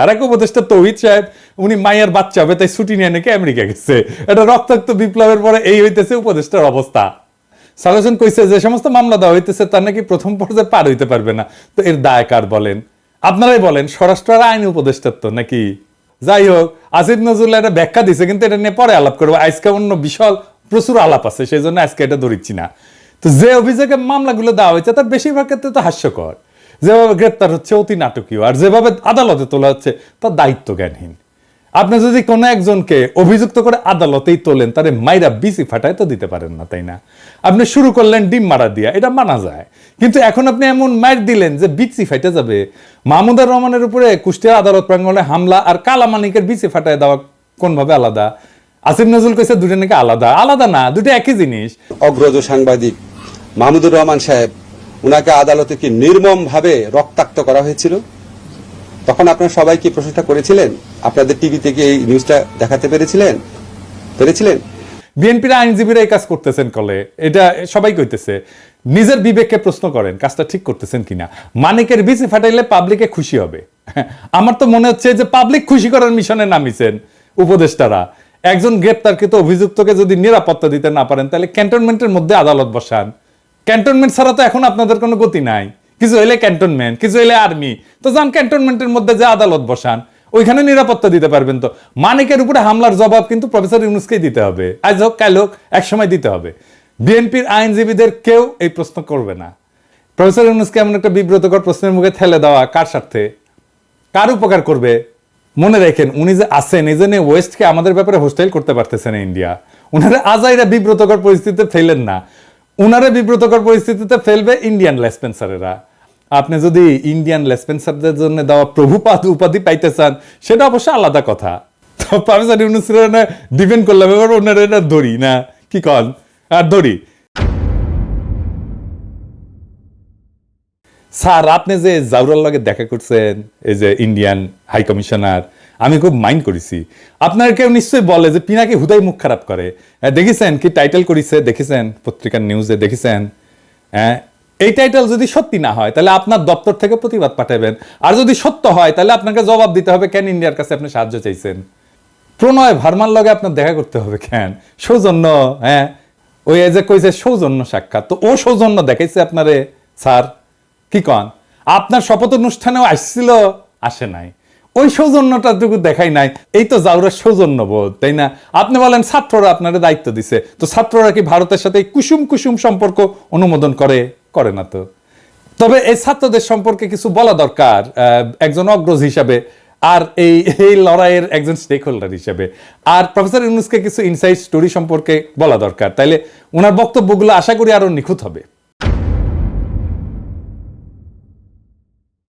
আর এক উপদেষ্টা তৌহিদ সাহেব, উনি মায়ের বাচ্চা হবে, তাই ছুটি নিয়ে নাকি আমেরিকা গেছে। এটা রক্তাক্ত বিপ্লবের পরে এই হইতেছে উপদেষ্টার অবস্থা। সালেসন কইছে যে সমস্ত মামলা দেওয়া হইতেছে, তার নাকি প্রথম পর্যায়ে পার হইতে পারবে না। তো এর দায় কার বলেন? আপনারাই বলেন, স্বরাষ্ট্র আর আইন উপদেষ্টার তো নাকি? যাই হোক, আসিফ নজরুল একটা ব্যাখ্যা দিছে, কিন্তু এটা নিয়ে পরে আলাপ করব। আজকে অন্য বিশাল, প্রচুর আলাপ আছে, সেই জন্য আজকে এটা ধরিচ্ছি না। তো যে অভিযোগে মামলাগুলো দেওয়া হয়েছে, তার বেশিরভাগ ক্ষেত্রে তো হাস্যকর। যেভাবে গ্রেপ্তার হচ্ছে অতি নাটকীয়, আর যেভাবে আদালতে তোলা হচ্ছে তার দায়িত্ব জ্ঞানহীন আপনি যদি কোনো একজনকে অভিযুক্ত করে আদালতেই তোলেন, তারে মাইরা বিসি ফাটায় তো দিতে পারেন না, তাই না? আপনি শুরু করলেন ডিম মারা দিয়া, এটা মানা যায়। কিন্তু এখন আপনি এমন মার দিলেন যে বিসি ফাইটে যাবে। মাহমুদুর রহমানের উপরে কুষ্টিয়া আদালত প্রাঙ্গণে হামলা আর কালামানিকের বিসি ফাটায় দেওয়া কোনভাবে আলাদা? আসিফ নজরুল কইছে দুটো নাকি আলাদা? আলাদা না দুটো একই জিনিস। অগ্রজ সাংবাদিক মাহমুদুর রহমান সাহেব উনাকে আদালতে কি নির্মম ভাবে রক্তাক্ত করা হয়েছিল? তখন আপনারা সবাই কি প্রশংসা করেছিলেন? আপনাদের টিভিতে কি এই নিউজটা দেখাতে পেরেছিলেন? পেরেছিলেন? বিএনপির আইনজীবীরা এই কাজ করতেছেন কলে। এটা সবাই কইতেছে। নিজের বিবেককে প্রশ্ন করেন, কাজটা ঠিক করতেছেন কিনা? মানিকের বিচি ফাটাইলে পাবলিকে খুশি হবে। আমার তো মনে হচ্ছে যে পাবলিক খুশি করার মিশনে নামিছেন উপদেষ্টারা। একজন গ্রেপ্তারকৃত অভিযুক্তকে যদি নিরাপত্তা দিতে না পারেন, তাহলে ক্যান্টনমেন্টের মধ্যে আদালত বসান। ক্যান্টনমেন্ট ছাড়া তো এখন আপনাদের কোনো গতি নাই। কিছু হইলে ক্যান্টনমেন্ট, কিছু হইলে আর্মি। তো যান ক্যান্টনমেন্টের মধ্যে যে আদালত বসান ওইখানে নিরাপত্তা দিতে পারবেন তো। মানিকের উপরে হামলার জবাব কিন্তু প্রফেসর ইউনুসকেই দিতে হবে। আজ হোক, কাল হোক, একসময় দিতে হবে। বিএনপির আইনজীবীদের কেউ এই প্রশ্ন করবে না। প্রফেসর ইউনুসকে এমন একটা বিব্রতকর প্রশ্নের মুখে ঠেলে দেওয়া কার স্বার্থে? কার উপকার করবে? মনে রাখেন, উনি যে আছেন, এই জন্য ওয়েস্টকে আমাদের ব্যাপারে হোস্টাইল করতে পারতেছেন ইন্ডিয়া। উনারা আজাইরা বিব্রতকর পরিস্থিতিতে ফেলেন না। উনারা বিব্রতকর পরিস্থিতিতে ফেলবে ইন্ডিয়ান লেসপেন্সারেরা আপনি যদি ইন্ডিয়ান লেসপেন্সারদের জন্য দেওয়া প্রভুপাত উপাধি পাইতে চান, সেটা অবশ্য আলাদা কথা। তো ইউনুসের ডিপেন্ড করলাম, এবার ওনারা এটা ধরি, না? কি কন? আর ধরি। স্যার, আপনি যে জাউরার লগে দেখা করছেন, এই যে ইন্ডিয়ান হাই কমিশনার আমি খুব মাইন্ড করেছি। আপনার কেউ নিশ্চয়ই বলে যে পিনাকি হুদাই মুখ খারাপ করে। দেখেছেন কি টাইটেল করেছে? দেখেছেন? পত্রিকার নিউজে দেখেছেন। হ্যাঁ এই টাইটেল যদি সত্যি না হয়, তাহলে আপনার দপ্তর থেকে প্রতিবাদ পাঠাবেন। আর যদি সত্য হয়, তাহলে আপনাকে জবাব দিতে হবে কেন ইন্ডিয়ার কাছে আপনি সাহায্য চাইছেন? প্রণয় ভার্মার লগে আপনার দেখা করতে হবে কেন? সৌজন্য হ্যাঁ ওই যে কইছে সৌজন্য সাক্ষাৎ। তো ও সৌজন্য দেখাইছে আপনারে, স্যার? কি কন? আপনার শপথ অনুষ্ঠানেও আসছিল? আসে নাই। ওই সৌজন্যটাটুকু দেখাই নাই। এই তো জাউরের সৌজন্য বোধ তাই না? আপনি বলেন, ছাত্ররা আপনারা দায়িত্ব দিছে। তো ছাত্ররা কি ভারতের সাথে কুসুম কুসুম সম্পর্ক অনুমোদন করে? করে না তো। তবে এই ছাত্রদের সম্পর্কে কিছু বলা দরকার একজন অগ্রজ হিসাবে আর এই এই লড়াইয়ের একজন স্টেক হোল্ডার হিসেবে। আর প্রফেসর ইউনুসকে কিছু ইনসাইড স্টোরি সম্পর্কে বলা দরকার। তাইলে ওনার বক্তব্যগুলো আশা করি আরও নিখুঁত হবে।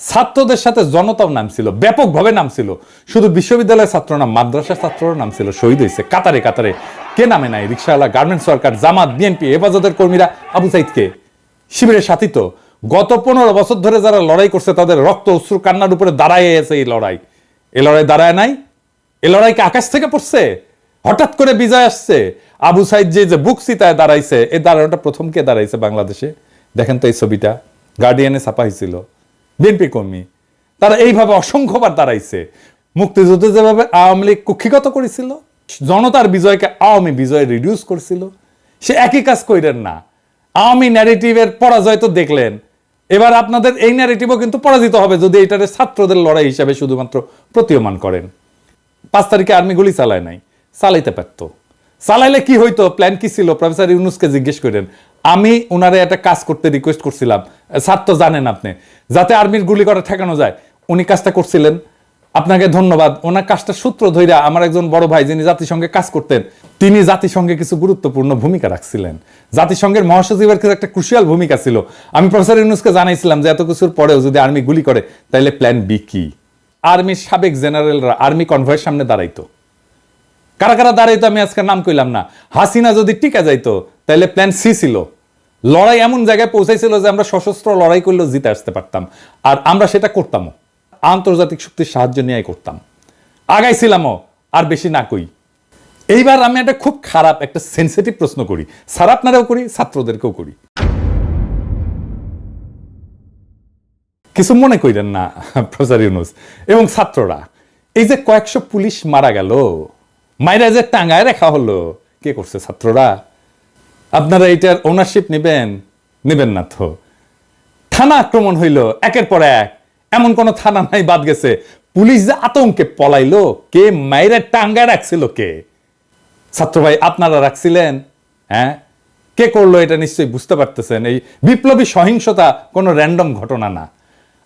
ছাত্রদের সাথে জনতাও নাম ছিল ব্যাপকভাবে নাম ছিল শুধু বিশ্ববিদ্যালয়ের ছাত্র না মাদ্রাসার ছাত্রর নাম ছিল শহীদ হয়েছে কাতারে কাতারে। কে নামে নাই? রিক্সাওয়ালা, গার্মেন্টস সরকার জামাত, বিএনপি হেফাজতের কর্মীরা, আবু সাইদকে। শিবিরের সাথী তো। গত পনেরো বছর ধরে যারা লড়াই করছে, তাদের রক্ত, অশ্রু, কান্নার উপরে দাঁড়ায় আছে এই লড়াই। এই লড়াই দাঁড়ায় নাই? এই লড়াই কি আকাশ থেকে পড়ছে? হঠাৎ করে বিজয় আসছে। আবু সাইদ যে যে বুক সিতায় দাঁড়াইছে এই দাঁড়ানোটা প্রথম কে দাঁড়াইছে বাংলাদেশে? দেখেন তো এই ছবিটা। গার্ডিয়ানে ছাপা হয়েছিল বিএনপি কর্মী। তারা এইভাবে অসংখ্যবার দাঁড়াইছে। মুক্তিযুদ্ধে যেভাবে আওয়ামী লীগ কুক্ষিগত করেছিল, জনতার বিজয়কে আওয়ামী বিজয় রিডিউস করছিল, সে একই কাজ কইরেন না। আওয়ামী ন্যারেটিভের পরাজয় তো দেখলেন। এবার আপনাদের এই ন্যারেটিভও কিন্তু পরাজিত হবে যদি এটারে ছাত্রদের লড়াই হিসাবে শুধুমাত্র প্রতীয়মান করেন। পাঁচ তারিখে আর্মি গুলি চালায় নাই, চালাইতে পারতো। চালাইলে কি হইতো? প্ল্যান কি ছিল? প্রফেসর ইউনুসকে জিজ্ঞেস করেন। আমি ওনারে একটা কাজ করতে রিকোয়েস্ট করছিলাম। স্যার তো জানেন আপনি, যাতে আর্মির গুলি করা ঠেকানো যায়, উনি কাজটা করছিলেন। আপনাকে ধন্যবাদ। ওনার কাজটা সূত্র ধইরা আমার একজন বড় ভাই যিনি জাতিসংঘে কাজ করতেন, তিনি জাতিসংঘে কিছু গুরুত্বপূর্ণ ভূমিকা রাখছিলেন। জাতিসংঘের মহাসচিবের কিছু একটা ক্রুশিয়াল ভূমিকা ছিল। আমি প্রফেসর ইউনুসকে জানাইছিলাম যে এত কিছুর পরেও যদি আর্মি গুলি করে তাহলে প্ল্যান বি কি? আর্মির সাবেক জেনারেলরা আর্মি কনভয়ের সামনে দাঁড়াইতো। কারা কারা দাঁড়াইতো আমি আজকে নাম কইলাম না। হাসিনা যদি টিকা যাইতো তাহলে প্ল্যান সি ছিল। লড়াই এমন জায়গায় পৌঁছাইছিল যে আমরা সশস্ত্র লড়াই করলেও জিতে আসতে পারতাম। আর আমরা সেটা করতামও। আন্তর্জাতিক শক্তির সাহায্য নিয়ে করতাম। আগাইছিলামও, আর বেশি না কই। এইবার আমি একটা খুব খারাপ, একটা সেন্সিটিভ প্রশ্ন করি। স্যার, আপনারাও করি, ছাত্রদেরকেও করি। কিছু মনে কইলেন না, প্রফেসর ইউনুস। এবং ছাত্ররা, এই যে কয়েকশো পুলিশ মারা গেল, মাইরা যে টাঙ্গায় রাখা হলো, কে করছে? ছাত্ররা? আপনারা এটার ওনারশিপ নেবেন? নেবেন না তো। থানা আক্রমণ হইল, একের পর এক। এমন কোন থানা নাই, বাদ গেছে। পুলিশ যে আতঙ্কে পলাইলো, কে মাইরা টাঙ্গায় রাখছিল কে? ছাত্র ভাই, আপনারা রাখছিলেন? হ্যাঁ? কে করল এটা নিশ্চয়ই বুঝতে পারতেছেন। এই বিপ্লবী সহিংসতা কোনো র্যান্ডম ঘটনা না।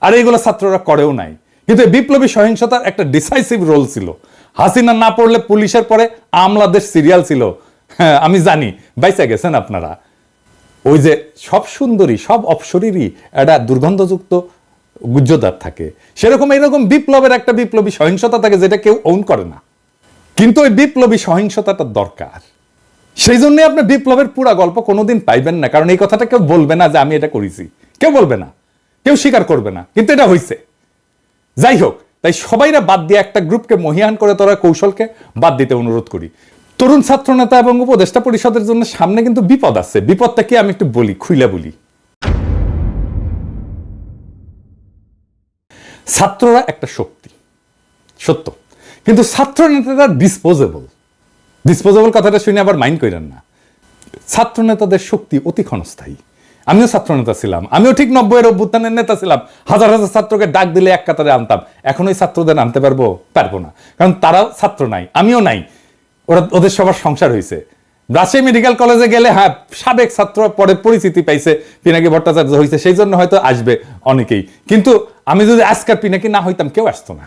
আর এইগুলো ছাত্ররা করেও নাই। কিন্তু এই বিপ্লবী সহিংসতার একটা ডিসাইসিভ রোল ছিল। হাসিনা না পড়লে পুলিশের পরে আমলাদের সিরিয়াল ছিল। আমি জানি বাইসা গেছেন আপনারা। ওই যে সব সুন্দরী, সব অপসরীরই একটা দুর্গন্ধযুক্ত গুজ্জদার থাকে। সেরকম এরকম বিপ্লবের একটা বিপ্লবী সহিংসতা থাকে যেটা কেউ ওন করে না। কিন্তু ওই বিপ্লবী সহিংসতাটা দরকার। সেই জন্য আপনি বিপ্লবের পুরা গল্প কোনোদিন পাইবেন না, কারণ এই কথাটা কেউ বলবে না যে আমি এটা করেছি। কেউ বলবে না। কেউ স্বীকার করবে না, কিন্তু এটা হয়েছে যাই হোক, তাই সবাইরা বাদ দিয়ে একটা গ্রুপকে মহিয়ান করে তোরা কৌশলকে বাদ দিতে অনুরোধ করি। তরুণ ছাত্র নেতা এবং উপদেষ্টা পরিষদের জন্য সামনে কিন্তু বিপদ আছে। বিপদটা কি? আমি একটু বলি, খুইলা বলি। ছাত্ররা একটা শক্তি, সত্য। কিন্তু ছাত্র নেতারা ডিসপোজেবল ডিসপোজেবল কথাটা শুনে আবার মাইন্ড করেন না। ছাত্র নেতাদের শক্তি অতি ক্ষণস্থায়ী। আমিও ছাত্র নেতা ছিলাম। আমিও ঠিক নব্বইয়ের অভ্যুত্থানের নেতা ছিলাম। হাজার হাজার ছাত্রকে ডাক দিলে এক কাতারে আনতাম। এখন ওই ছাত্রদের আনতে পারব? পারব না। কারণ তারাও ছাত্র নাই, আমিও নাই। ওরা ওদের সবার সংসার হয়েছে রাজশাহী মেডিকেল কলেজে গেলে হ্যাঁ সাবেক ছাত্র পরে পরিচিতি পাইছে, পিনাকি ভট্টাচার্য হয়েছে সেই জন্য হয়তো আসবে অনেকেই। কিন্তু আমি যদি আজকার পিনাকি না হইতাম, কেউ আসতো না।